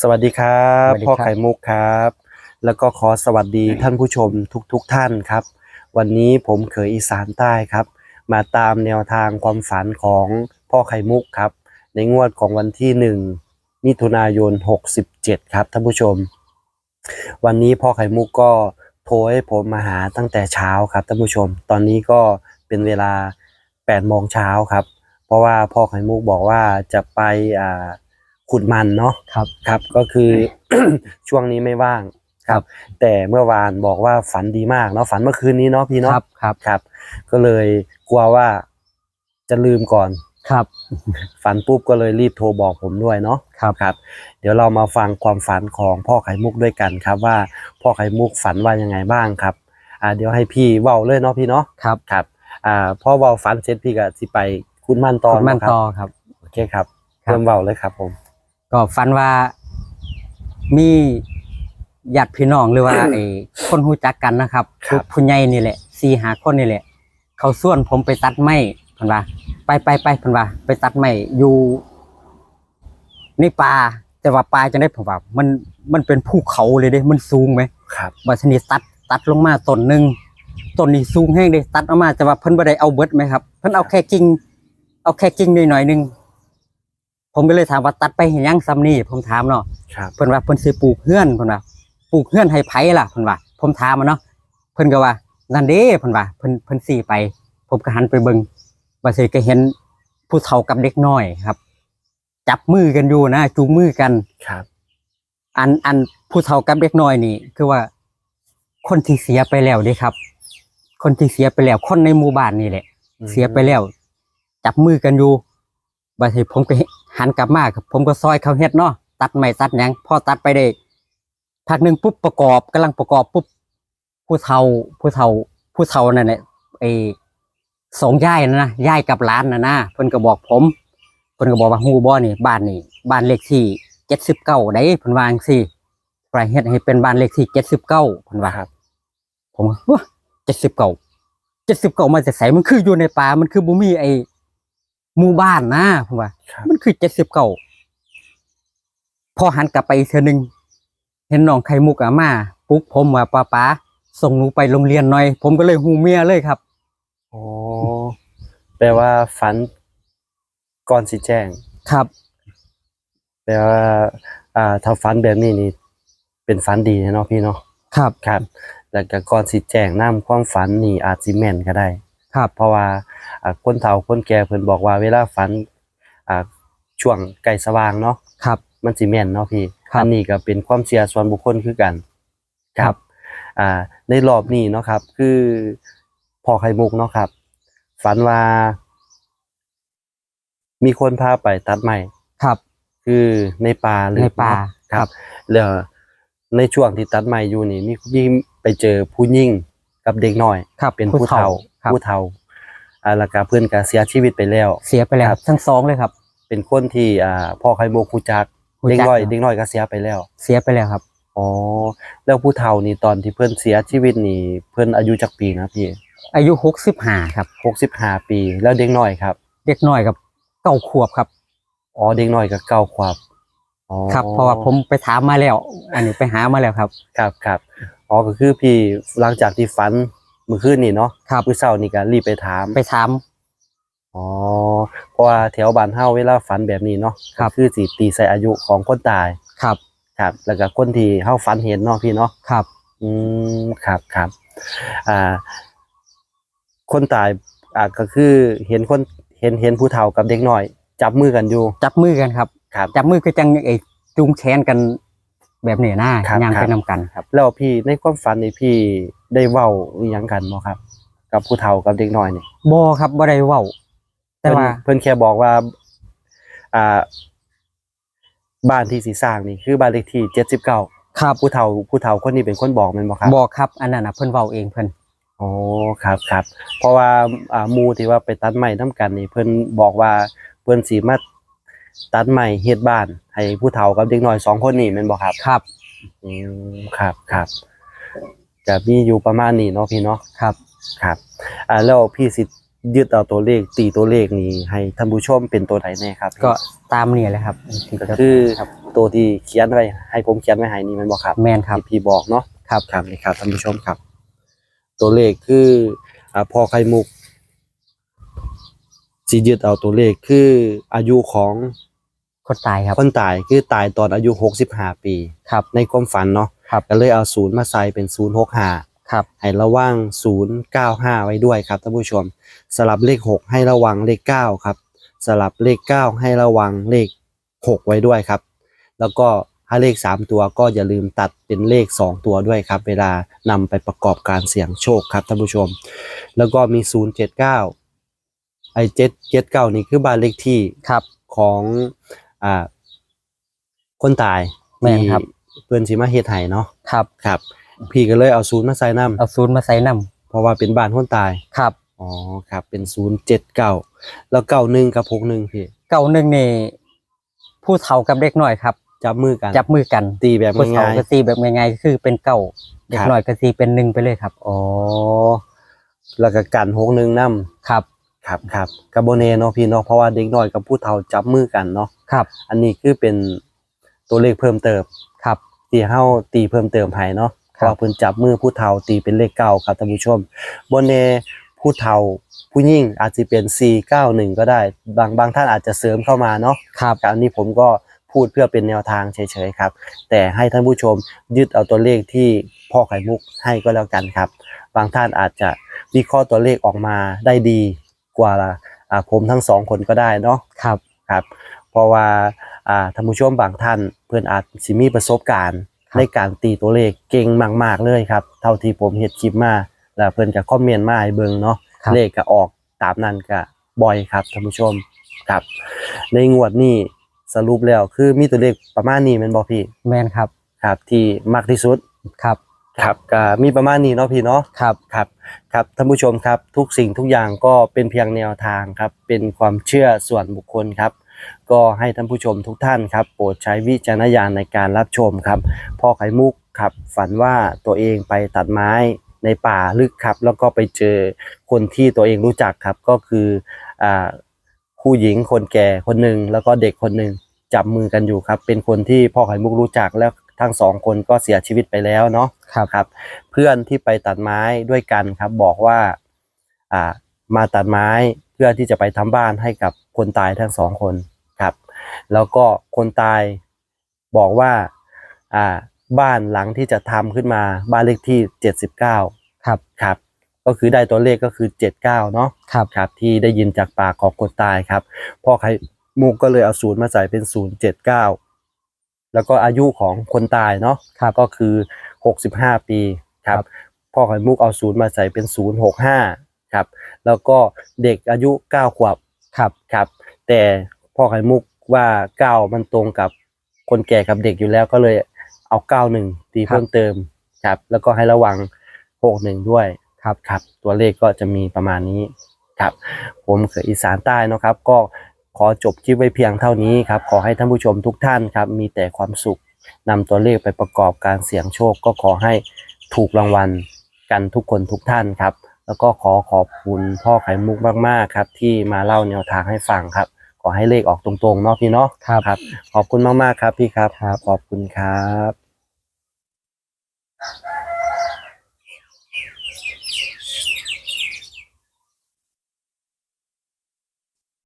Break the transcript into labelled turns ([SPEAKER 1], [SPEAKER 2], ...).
[SPEAKER 1] สวัสดีครับ
[SPEAKER 2] สวัสดีครับ
[SPEAKER 1] พ่อไข่มุกครับ แล้วก็ขอสวัสดีท่านผู้ชมทุกๆทท่านครับ วันนี้ผมเขยอีสานใต้ครับ มาตามแนวทางความฝันของพ่อไข่มุกครับ ในงวดของวันที่หนึ่งมิถุนายน 67 ครับท่านผู้ชม วันนี้พ่อไข่มุกก็โทรให้ผมมาหาตั้งแต่เช้าครับท่านผู้ชม ตอนนี้ก็เป็นเวลา8โมงเช้าครับ เพราะว่าพ่อไข่มุกบอกว่าจะไปอ่า ขุดมันเนาะ
[SPEAKER 2] ครับ
[SPEAKER 1] ครับก็คือ ช่วงนี้ไม่ว่างครับ แต่เมื่อวานบอกว่าฝันดีมากเนาะฝันเมื่อคืนนี้เนาะพี่
[SPEAKER 2] ค
[SPEAKER 1] เนาะ
[SPEAKER 2] รับครับ
[SPEAKER 1] ครับ ก็เลยกลัวว่าจะลืมก่อน
[SPEAKER 2] ครับ
[SPEAKER 1] ฝันปุ๊บก็เลยรีบโทรบอกผมด้วยเนาะ
[SPEAKER 2] ครับ
[SPEAKER 1] ครับ เดี๋ยวเรามาฟังความฝันของพ่อไข่มุกด้วยกันครับ ว่าพ่อไข่มุกฝันว่ายังไงบ้างครับอ่าเดี๋ยวให้พี่เว้าเลยเนาะพี่เนาะ
[SPEAKER 2] ครับ
[SPEAKER 1] ครับอ่าพ่อเว้าฝันเสร็จพี่ก็สิไปคุณมั่นตอ
[SPEAKER 2] คุ
[SPEAKER 1] น
[SPEAKER 2] ณมัน
[SPEAKER 1] เาะครับ
[SPEAKER 2] ต่อครับ
[SPEAKER 1] โอเคครับ
[SPEAKER 2] ครับ
[SPEAKER 1] เริ่มเว้าเลยครับผม
[SPEAKER 2] ก็ฝันว่ามีญาติพี่น้องหรือว่าไอ้คนรู้จักกันนะครับ
[SPEAKER 1] ครับ
[SPEAKER 2] ผู้ใหญ่นี่แหละสี่หาคนนี่แหละ เขาส่วนผมไปตัดไม้เพันว่าไปไปไปเพันว่าไปตัดไม้อยู่ในป่าแต่ว่าป่าจะได้ผมว่า มันมันเป็นภูเขาเลยเด้ มันสูงไหม
[SPEAKER 1] ครับ
[SPEAKER 2] บัชนีตัดตัดลงมาต้นหนึ่งต้นนี้สูงแห้งเลยตัดออกมาแต่ว่าเพิ่นบ่ได้เอาเบิดไหมครับ เพิ่นเอาแค่กิ่งเอาแค่กิ่งหน่อยๆหนึง ผมก็เลยถามว่าตัดไปเห็นยังซ้ำนี่ผมถามเนาะ
[SPEAKER 1] ครับ
[SPEAKER 2] เพิ่นว่าเพิ่นสิปลูกเฮือนเพิ่นว่าปลูกเฮือนให้ไผล่ะเพิ่นว่า ผมถามมันเนาะเพิ่นก็ว่านั่นเด้เพิ่นว่าเพิ่นเพิ่นสี่ไป ผมก็หันไปเบิ่งว่าสิก็เห็นผู้เฒ่ากับเด็กน้อยครับ จับมือกันอยู่นะจูงมือกัน
[SPEAKER 1] ครับ
[SPEAKER 2] อันอันผู้เฒ่ากับเด็กน้อยนี่ คือว่า คนที่เสียไปแล้วเด้ครับ คนที่เสียไปแล้ว คนในหมู่บ้านนี่แหละ เสียไปแล้ว จับมือกันอยู่บัดนี้ผมก็ หันกลับมาครับผมก็ซอยเขาเฮ็ดเนาะตัดไม้ตัดหยังพอตัดไปได้พักหนึ่งปุ๊บประกอบกำลังประกอบปุ๊บผู้เฒ่าผู้เฒ่าผู้เฒ่านั่นแหละไอ้สองย่ายนะนะย่ายกับหลานนะนะเพิ่นก็บอกผมเพิ่นก็บอกว่าฮู้บ่นี่บ้านนี่บ้านเลขที่เจ็ดสิบเก้าได้เพิ่นว่าจังซี่ไปเฮ็ดให้เป็นบ้านเลขที่เจ็ดสิบเก้าเพิ่นว่า
[SPEAKER 1] ครับ
[SPEAKER 2] ผมว่าเจ็ดสิบเก้าเจ็ดสิบเก้ามาจากไสมันคืออยู่ในป่ามันคือบ่มีไอ้ หมู่บ้านนะผมว่า
[SPEAKER 1] ครับ
[SPEAKER 2] มันคือเจ็ดสิบเก้าพอหันกลับไปอีกเทื่อหนึงเห็นน้องไข่มุกอะมาปลุ๊กผมว่าป้าป๋าส่งหนูไปโรงเรียนหน่อย ผมก็เลยหูเมียเลยครับ
[SPEAKER 1] โอ้แปลว่าฝันก่อนสิแจ้ง
[SPEAKER 2] ครับ
[SPEAKER 1] แปลว่า อ่าถ้าฝันแบบนี้นี่ เป็นฝันดีเนาะพี่เนาะ
[SPEAKER 2] ครับ
[SPEAKER 1] ครับ แล้วก็ก่อนสิแจ้งนำความฝันนี่อาจสิแม่นก็ได้
[SPEAKER 2] ครับ
[SPEAKER 1] เพราะว่าอ่าคนเฒ่าคนแก่เพิ่นบอกว่าเวลาฝันอ่าช่วงใกล้สว่างเนาะ
[SPEAKER 2] ครับ
[SPEAKER 1] มันสิแม่นเนาะพี่
[SPEAKER 2] ครับ
[SPEAKER 1] อันนี้ก็เป็นความเชื่อส่วนบุคคลคือกัน
[SPEAKER 2] ครับ
[SPEAKER 1] อ่าในรอบนี้เนาะครับ คือพ่อไข่มุกเนาะครับ ฝันว่า มีคนพาไปตัดไม้
[SPEAKER 2] ครับ
[SPEAKER 1] คือในป่าหรือ
[SPEAKER 2] ในป่า
[SPEAKER 1] ครั
[SPEAKER 2] ครับบ
[SPEAKER 1] แล้วในช่วงที่ตัดไม้อยู่นี่มีมีไปเจอผู้หญิงกับเด็กน้อย
[SPEAKER 2] ครับ
[SPEAKER 1] เป็นผู้เฒ่า
[SPEAKER 2] ครับ
[SPEAKER 1] ผู้เฒ่าอ่าแล้วก็เพื่อนก็เสียชีวิตไปแล้ว
[SPEAKER 2] เสียไปแล้ว
[SPEAKER 1] ครับ
[SPEAKER 2] ทั้งสองเลยครับ
[SPEAKER 1] เป็นคนที่อ่าพ่อไข่มุกฮู้จัก
[SPEAKER 2] รู้
[SPEAKER 1] เด็ก
[SPEAKER 2] จัก
[SPEAKER 1] น้อย
[SPEAKER 2] ครับ
[SPEAKER 1] เด็กน้อยก็เสียไปแล้ว
[SPEAKER 2] เสียไปแล้วครับ
[SPEAKER 1] อ๋อแล้วผู้เฒ่านี่ตอนที่เพื่อนเสียชีวิตนี่เพื่อนอายุจักปีนะพี่
[SPEAKER 2] อายุหกสิบห้าครับ
[SPEAKER 1] หกสิบห้าปี แล้วเด็กน้อยครับ
[SPEAKER 2] เด็กน้อยกับเก้าขวบครับ
[SPEAKER 1] อ๋อเด็กน้อยก็เก้าขวบอ๋อ
[SPEAKER 2] ครับเพราะว่าผมไปถามมาแล้ว อันนี้ไปหามาแล้วครับ
[SPEAKER 1] ครับครับอ๋อก็คือพี่หลังจากที่ฝันเมื่อคืนนี่เนาะ
[SPEAKER 2] ครับ
[SPEAKER 1] มื้อเช้านี่ก็รีบไปถาม
[SPEAKER 2] ไปถาม
[SPEAKER 1] อ๋อเพราะว่าแถวบ้านเฮาเวลาฝันแบบนี้เนาะ
[SPEAKER 2] ครับ
[SPEAKER 1] ก็คือสิตีใส่อายุของคนตาย
[SPEAKER 2] ครับ
[SPEAKER 1] ครับแล้วก็คนที่เฮาฝันเห็นเนาะพี่เนาะ
[SPEAKER 2] ครับ
[SPEAKER 1] อืมครับครับอ่า คนตายอ่าก็คือเห็นคนเห็นเห็นผู้เฒ่ากับเด็กน้อย จับมือกันอยู่
[SPEAKER 2] จับมือกันครับ
[SPEAKER 1] ครับ
[SPEAKER 2] จับมือคือจังไอ้จุงแขนกัน แบบนี้นะครับย่าง
[SPEAKER 1] ครั
[SPEAKER 2] ไป
[SPEAKER 1] บ
[SPEAKER 2] นำกันครับ
[SPEAKER 1] แล้วพี่ในความฝันนี่พี่ได้เว้าอีหยังกันบ่ครับ กับผู้เฒ่ากับเด็กน้อยนี่
[SPEAKER 2] บ่ครับบ่ได้เว้า แต่ว่า
[SPEAKER 1] เพิ่นเพิ่นแค่บอกว่า อ่า บ้านที่สิสร้างนี่คือบ้านเลขที่79
[SPEAKER 2] ครับ
[SPEAKER 1] ผู้เฒ่าผู้เฒ่าคนนี้เป็นคนบอกแม่นบ่ครับ
[SPEAKER 2] บอกครับอันนั้นน่ะเพิ่นเว้าเองเพิ่น
[SPEAKER 1] อ๋อครับครับ เพราะว่าอ่าหมู่ที่ว่าไปตัดไม้นํกันนี่ เพิ่นบอกว่าเพิ่นสิมา ตัดไม้เฮ็ดบ้าน ให้ผู้เฒ่ากับเด็กน้อยสองคนนี่แม่นบ่ครับ
[SPEAKER 2] ครับ
[SPEAKER 1] อืมครับครับก็มีอยู่ประมาณนี้เนาะพี่เนาะ
[SPEAKER 2] ครับ
[SPEAKER 1] ครับอ่าแล้วพี่สิยึดเอาตัวเลขตีตัวเลขนี้ให้ท่านผู้ชมเป็นตัวไหนแน่ครับ
[SPEAKER 2] ก็ตามนี่แหละครับที่
[SPEAKER 1] ก็
[SPEAKER 2] จะ
[SPEAKER 1] คือ
[SPEAKER 2] ครับ
[SPEAKER 1] ตัวที่เขียนไว้ให้ผมเขียนไว้ให้นี่แมันบอกครับ
[SPEAKER 2] แมนครับ
[SPEAKER 1] ที่พี่บอกเนาะ
[SPEAKER 2] ครับ
[SPEAKER 1] ครับนี่ครับท่านผู้ชมครับ ตัวเลขคืออ่าพอไข่มุก สิยึดเอาตัวเลขคืออายุของ
[SPEAKER 2] คนตายครับ
[SPEAKER 1] คนตายคือตายตอนอายุ 65 ปี
[SPEAKER 2] ครับ
[SPEAKER 1] ในความฝันเนาะ
[SPEAKER 2] ครับ
[SPEAKER 1] ก็เลยเอาศูนย์มาใส่เป็นศูนย์หกห้า
[SPEAKER 2] ครับ
[SPEAKER 1] ให้ระวังศูนย์เก้าห้าไว้ด้วยครับท่านผู้ชม สลับเลขหกให้ระวังเลขเก้าครับ สลับเลขเก้าให้ระวังเลขหกไว้ด้วยครับ แล้วก็ถ้าเลขสามตัวก็อย่าลืมตัดเป็นเลขสองตัวด้วยครับ เวลานำไปประกอบการเสี่ยงโชคครับท่านผู้ชม แล้วก็มีศูนย์เจ็ดเก้า ไอเจ็ดเจ็ดเก้านี่คือบ้านเลขที่
[SPEAKER 2] ครับ
[SPEAKER 1] ของอ่าคนตาย
[SPEAKER 2] แม่นครับ
[SPEAKER 1] ที่เพื่อนสิมาเฮ็ดให้เนาะ
[SPEAKER 2] ครับ
[SPEAKER 1] ครับ พี่ก็เลยเอาศูนย์มาใส่นํ
[SPEAKER 2] เอาศูนย์มาใส่น้
[SPEAKER 1] เพราะว่าเป็นบ้านคนตายำ
[SPEAKER 2] ครับ
[SPEAKER 1] อ๋อครับเป็นศูนย์เจ็ดเก้าแล้วเก้าหนึ่งกับหกหนึ่งพี่
[SPEAKER 2] เก้าหนึ่งนี่ผู้เฒ่ากับเด็กน้อยครับ
[SPEAKER 1] จับมือกัน
[SPEAKER 2] จับมือกัน
[SPEAKER 1] ตีแบบ
[SPEAKER 2] ผู้เฒ่า
[SPEAKER 1] ง่าย
[SPEAKER 2] ก็ตีแบบง่ายๆคือเป็นเก้าเด็
[SPEAKER 1] ค
[SPEAKER 2] ก
[SPEAKER 1] รับ
[SPEAKER 2] น้อยก็ตีเป็นหนึ่งไปเลยครับ
[SPEAKER 1] ๆอ๋อแล้วก็กันหกหนึ่งนํ
[SPEAKER 2] ครับ
[SPEAKER 1] ครับครับกับโบเนเนาะพี่เนาะเพราะว่าเด็กน้อยกับผู้เฒ่าจับมือกันเนาะ
[SPEAKER 2] ครับ
[SPEAKER 1] อันนี้คือเป็นตัวเลขเพิ่มเติม
[SPEAKER 2] ครับ
[SPEAKER 1] ที่เฮาตีเพิ่มเติมให้เนาะ
[SPEAKER 2] ครับ
[SPEAKER 1] ว่าเพิ่นจับมือผู้เฒ่าตีเป็นเลขเก้าครับท่านผู้ชมบนเนผู้เฒ่าผู้ยิ่งอาจจะเป็น 491 ก็ได้ บางบางท่านอาจจะเสริมเข้ามาเนาะ
[SPEAKER 2] ครับ
[SPEAKER 1] อันนี้ผมก็พูดเพื่อเป็นแนวทางเฉยๆครับ แต่ให้ท่านผู้ชมยึดเอาตัวเลขที่พ่อไข่มุกให้ก็แล้วกันครับ บางท่านอาจจะวิเคราะห์ตัวเลขออกมาได้ดี กว่าอ่าผมทั้งสองคนก็ได้เนาะ
[SPEAKER 2] ครับ
[SPEAKER 1] ครับเพราะว่าอ่าท่านผู้ชมบางท่านเพื่อนอาจสิมีประสบการณ์
[SPEAKER 2] ครับ
[SPEAKER 1] ในการตีตัวเลขเก่งมาก ๆเลยครับ เท่าที่ผมเฮ็ดคลิปมาแล้วเพื่อนก็คอมเมนต์มาให้เบิ่งเนาะ
[SPEAKER 2] ครับ
[SPEAKER 1] เลขก็ออกตามนั้นก็บ่อยครับท่านผู้ชมครับ ในงวดนี้สรุปแล้วคือมีตัวเลขประมาณนี้แม่นบ่พี่
[SPEAKER 2] แมนครับ
[SPEAKER 1] ครับที่มากที่สุด
[SPEAKER 2] ครับ
[SPEAKER 1] ครับก็มีประมาณนี้เนาะพี่เนาะ
[SPEAKER 2] ครับ
[SPEAKER 1] ครับครับท่านผู้ชมครับ ทุกสิ่งทุกอย่างก็เป็นเพียงแนวทางครับ เป็นความเชื่อส่วนบุคคลครับ ก็ให้ท่านผู้ชมทุกท่านครับ โปรดใช้วิจารณญาณในการรับชมครับพ่อไข่มุกครับฝันว่าตัวเองไปตัดไม้ในป่าลึกครับ แล้วก็ไปเจอคนที่ตัวเองรู้จักครับ ก็คืออ่าผู้หญิงคนแก่คนหนึ่งแล้วก็เด็กคนหนึ่งจับมือกันอยู่ครับ เป็นคนที่พ่อไข่มุกรู้จักแล้วทั้งสองคนก็เสียชีวิตไปแล้วเนาะ
[SPEAKER 2] ครับ
[SPEAKER 1] ครับ เพื่อนที่ไปตัดไม้ด้วยกันครับ บอกว่าอ่ามาตัดไม้เพื่อที่จะไปทำบ้านให้กับคนตายทั้งสองคนครับ แล้วก็คนตายบอกว่าอ่าบ้านหลังที่จะทำขึ้นมาบ้านเลขที่79
[SPEAKER 2] ครับ
[SPEAKER 1] ครับ ก็คือได้ตัวเลขก็คือ79เนาะ
[SPEAKER 2] ครับ
[SPEAKER 1] ครับ ที่ได้ยินจากปากของคนตายครับพ่อไข่มุกก็เลยเอาศูนย์มาใส่เป็น079แล้วก็อายุของคนตายเนาะ
[SPEAKER 2] ครั บ
[SPEAKER 1] ก็คือ65ปีครับ
[SPEAKER 2] ครับ
[SPEAKER 1] พ่อไข่มุกเอาศูนย์มาใส่เป็น065ครับ แล้วก็เด็กอายุ9ขวบ
[SPEAKER 2] ครับ
[SPEAKER 1] ครับ แต่พ่อไข่มุกว่า9มันตรงกับคนแก่กับเด็กอยู่แล้วก็เลยเอา91ตีเพิ่มเติมครับ แล้วก็ให้ระวัง61ด้วย
[SPEAKER 2] ครับ
[SPEAKER 1] ครับ ตัวเลขก็จะมีประมาณนี้ครับ ผมเขยอีสานใต้เนอะครับ ก็ขอจบคลิปไว้เพียงเท่านี้ครับ ขอให้ท่านผู้ชมทุกท่านครับ มีแต่ความสุข นำตัวเลขไปประกอบการเสี่ยงโชคก็ขอให้ถูกรางวัลกันทุกคนทุกท่านครับ แล้วก็ขอขอบคุณพ่อไข่มุกมากๆครับ ที่มาเล่าแนวทางให้ฟังครับ ขอให้เลขออกตรงๆเนาะพี่เนาะ
[SPEAKER 2] ครับ
[SPEAKER 1] ครับขอบคุณมากๆครับพี่ครับ
[SPEAKER 2] ครับ
[SPEAKER 1] ขอบคุณครับ